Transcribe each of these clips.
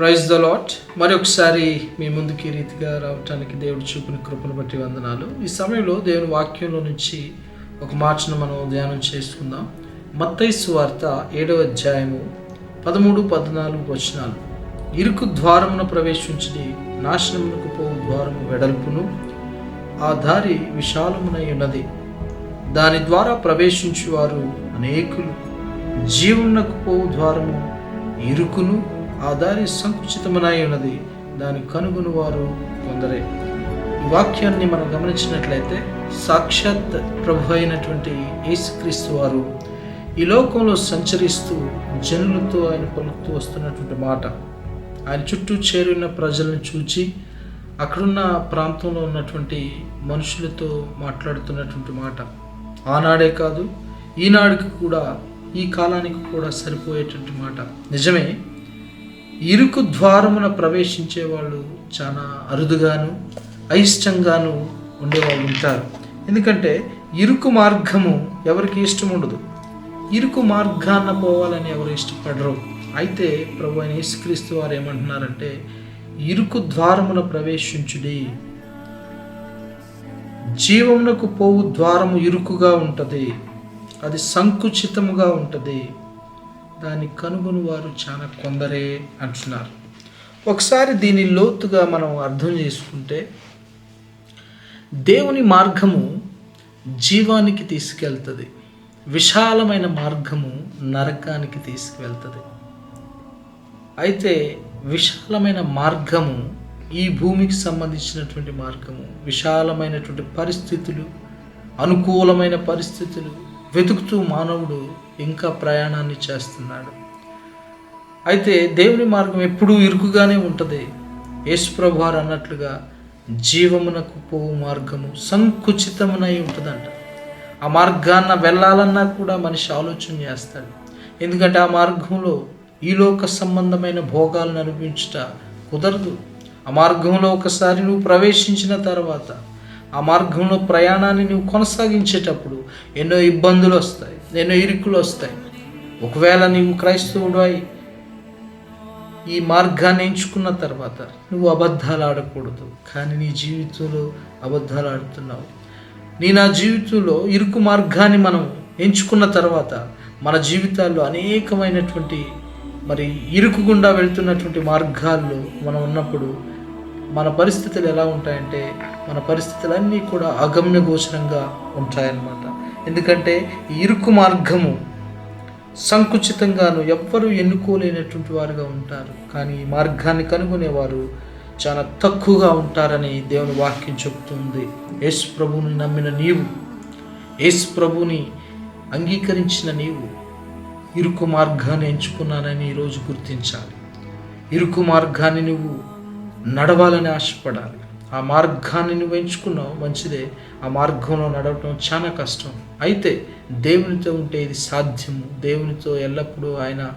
Praise the lot మరొకసారి మీ ముందుకి రీతిగా రావటానికి దేవుడు చూపిన కృపను బట్టి వందనాలు. ఈ సమయంలో దేవుని వాక్యంలో నుంచి ఒక మాటను మనం ధ్యానం చేసుకుందాం. మత్తైసు వార్త ఏడవ అధ్యాయము పదమూడు పద్నాలుగు వచనాలు. ఇరుకు ద్వారమున ప్రవేశించి నాశనమునకు పోవు ద్వారము వెడల్పును. ఆ దారి విశాలమునై ఉన్నది. దాని ద్వారా ప్రవేశించువారు అనేకులు. జీవునకు పోవు ద్వారము ఇరుకును. ఆ దారి సంకుచితమునై ఉన్నది. దాని కనుగొని వారు కొందరే. ఈ వాక్యాన్ని మనం గమనించినట్లయితే సాక్షాత్ ప్రభు అయినటువంటి యేసుక్రీస్తు వారు ఈ లోకంలో సంచరిస్తూ జనులతో ఆయన పలుకుతూ వస్తున్నటువంటి మాట. ఆయన చుట్టూ చేరున్న ప్రజలను చూచి అక్కడున్న ప్రాంతంలో ఉన్నటువంటి మనుషులతో మాట్లాడుతున్నటువంటి మాట. ఆనాడే కాదు ఈనాడికి కూడా ఈ కాలానికి కూడా సరిపోయేటువంటి మాట. నిజమే ఇరుకు ద్వారమున ప్రవేశించే వాళ్ళు చాలా అరుదుగాను అయిష్టంగాను ఉండేవాళ్ళు ఉంటారు. ఎందుకంటే ఇరుకు మార్గము ఎవరికి ఇష్టం ఉండదు ఇరుకు మార్గాన పోవాలని ఎవరు ఇష్టపడరు. అయితే ప్రభు అయిన యేసుక్రీస్తు వారు ఏమంటున్నారంటే ఇరుకు ద్వారమున ప్రవేశించుడి. జీవమునకు పోవు ద్వారము ఇరుకుగా ఉంటుంది. అది సంకుచితముగా ఉంటుంది. దాన్ని కనుగొని వారు చాలా కొందరే అంటున్నారు. ఒకసారి దీని లోతుగా మనం అర్థం చేసుకుంటే దేవుని మార్గము జీవానికి తీసుకెళ్తుంది. విశాలమైన మార్గము నరకానికి తీసుకువెళ్తుంది అయితే విశాలమైన మార్గము ఈ భూమికి సంబంధించినటువంటి మార్గము విశాలమైనటువంటి పరిస్థితులు అనుకూలమైన పరిస్థితులు వెతుకుతూ మానవుడు ఇంకా ప్రయాణాన్ని చేస్తున్నాడు. అయితే దేవుని మార్గం ఎప్పుడూ ఇరుకుగానే ఉంటుంది. యేసుప్రభు వారు అన్నట్లుగా జీవమునకు పోవు మార్గము సంకుచితమునై ఉంటుందంట. ఆ మార్గాన్న వెళ్ళాలన్నా కూడా మనిషి ఆలోచన చేస్తాడు. ఎందుకంటే ఆ మార్గంలో ఈ లోక సంబంధమైన భోగాలను అనిపించుట కుదరదు. ఆ మార్గంలో ఒకసారి నువ్వు ప్రవేశించిన తర్వాత ఆ మార్గంలో ప్రయాణాన్ని నువ్వు కొనసాగించేటప్పుడు ఎన్నో ఇబ్బందులు వస్తాయి ఎన్నో ఇరుకులు వస్తాయి. ఒకవేళ నీవు క్రైస్తవుడు అయి ఈ మార్గాన్ని ఎంచుకున్న తర్వాత నువ్వు అబద్ధాలు ఆడకూడదు. కానీ నీ జీవితంలో అబద్ధాలు ఆడుతున్నావు. నీ నా జీవితంలో ఇరుకు మార్గాన్ని మనం ఎంచుకున్న తర్వాత మన జీవితాల్లో అనేకమైనటువంటి మరి ఇరుకు గుండా వెళ్తున్నటువంటి మార్గాల్లో మనం ఉన్నప్పుడు మన పరిస్థితులు ఎలా ఉంటాయంటే మన పరిస్థితులన్నీ కూడా అగమ్య గోచరంగా ఉంటాయన్నమాట. ఎందుకంటే ఈ ఇరుకు మార్గము సంకుచితంగాను ఎవ్వరూ ఎన్నుకోలేనటువంటి వారుగా ఉంటారు. కానీ ఈ మార్గాన్ని కనుగొనేవారు చాలా తక్కువగా ఉంటారని దేవుని వాక్యం చెబుతుంది యేసు ప్రభువుని నమ్మిన నీవు యేసు ప్రభుని అంగీకరించిన నీవు ఇరుకు మార్గాన్ని ఎంచుకున్నానని ఈరోజు గుర్తించాలి. ఇరుకు మార్గాన్ని నువ్వు నడవాలని ఆశపడాలి. ఆ మార్గాన్ని నువ్వు ఎంచుకున్నావు మంచిదే. ఆ మార్గంలో నడవటం చాలా కష్టం. అయితే దేవునితో ఉంటే ఇది సాధ్యము. దేవునితో ఎల్లప్పుడూ ఆయన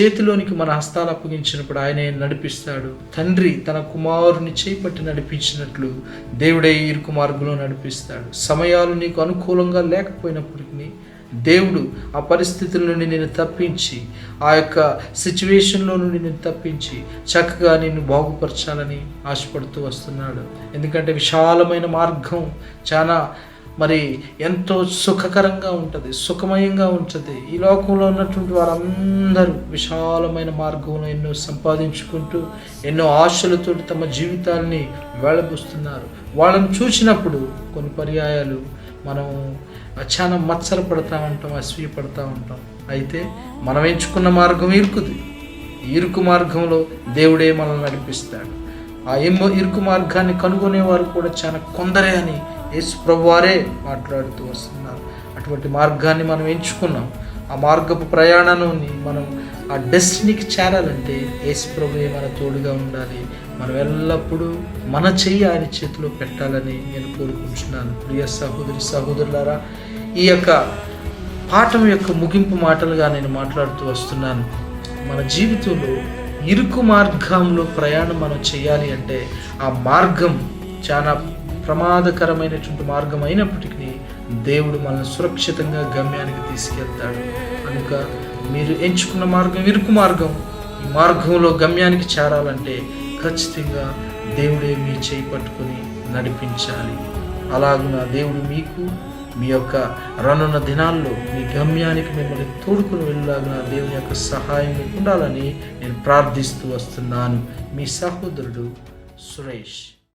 చేతిలోనికి మన హస్తాలు అప్పగించినప్పుడు ఆయనే నడిపిస్తాడు. తండ్రి తన కుమారుని చేపట్టి నడిపించినట్లు దేవుడే ఇరుకు మార్గంలో నడిపిస్తాడు. సమయాలు నీకు అనుకూలంగా లేకపోయినప్పటికీ దేవుడు ఆ పరిస్థితుల నుండి నేను తప్పించి ఆ యొక్క సిచ్యువేషన్లో నుండి నేను తప్పించి చక్కగా నిన్ను బాగుపరచాలని ఆశపడుతూ వస్తున్నాడు. ఎందుకంటే విశాలమైన మార్గం చాలా మరి ఎంతో సుఖకరంగా ఉంటుంది సుఖమయంగా ఉంటుంది. ఈ లోకంలో ఉన్నటువంటి వారందరూ విశాలమైన మార్గంలో ఎన్నో సంపాదించుకుంటూ ఎన్నో ఆశలతో తమ జీవితాల్ని వెళ్ళబుస్తున్నారు వాళ్ళని చూసినప్పుడు కొన్ని పర్యాయాలు మనం చాలా మత్సర పడతా ఉంటాం అసూయ పడతా ఉంటాం. అయితే మనం ఎంచుకున్న మార్గం ఇరుకుది. ఇరుకు మార్గంలో దేవుడే మనల్ని నడిపిస్తాడు. ఆ ఎమ్మో ఇరుకు మార్గాన్ని కనుగొనేవారు కూడా చాలా కొందరే అని యేసు ప్రభువారే మాట్లాడుతూ వస్తున్నారు. అటువంటి మార్గాన్ని మనం ఎంచుకున్నాం. ఆ మార్గపు ప్రయాణాన్ని మనం ఆ డెస్టినీకి చేరాలంటే యేసు మన తోడుగా ఉండాలి. మనం ఎల్లప్పుడూ మన చెయ్యి ఆయన చేతిలో పెట్టాలని నేను కోరుకుంటున్నాను. ప్రియ సహోదరి సహోదరులారా ఈ యొక్క పాఠం యొక్క ముగింపు మాటలుగా నేను మాట్లాడుతూ వస్తున్నాను. మన జీవితంలో ఇరుకు మార్గంలో ప్రయాణం మనం చేయాలి అంటే ఆ మార్గం చాలా ప్రమాదకరమైనటువంటి మార్గం అయినప్పటికీ దేవుడు మనల్ని సురక్షితంగా గమ్యానికి తీసుకెళ్తాడు. కనుక మీరు ఎంచుకున్న మార్గం ఇరుకు మార్గం ఈ మార్గంలో గమ్యానికి చేరాలంటే ఖచ్చితంగా దేవుడే మీ చేయి పట్టుకుని నడిపించాలి. అలాగున దేవుడు మీకు మీ యొక్క రానున్న దినాల్లో మీ గమ్యానికి మిమ్మల్ని తోడుకుని వెళ్ళాలన్న దేవుని యొక్క సహాయం ఉండాలని నేను ప్రార్థిస్తూ వస్తున్నాను. మీ సహోదరుడు సురేష్.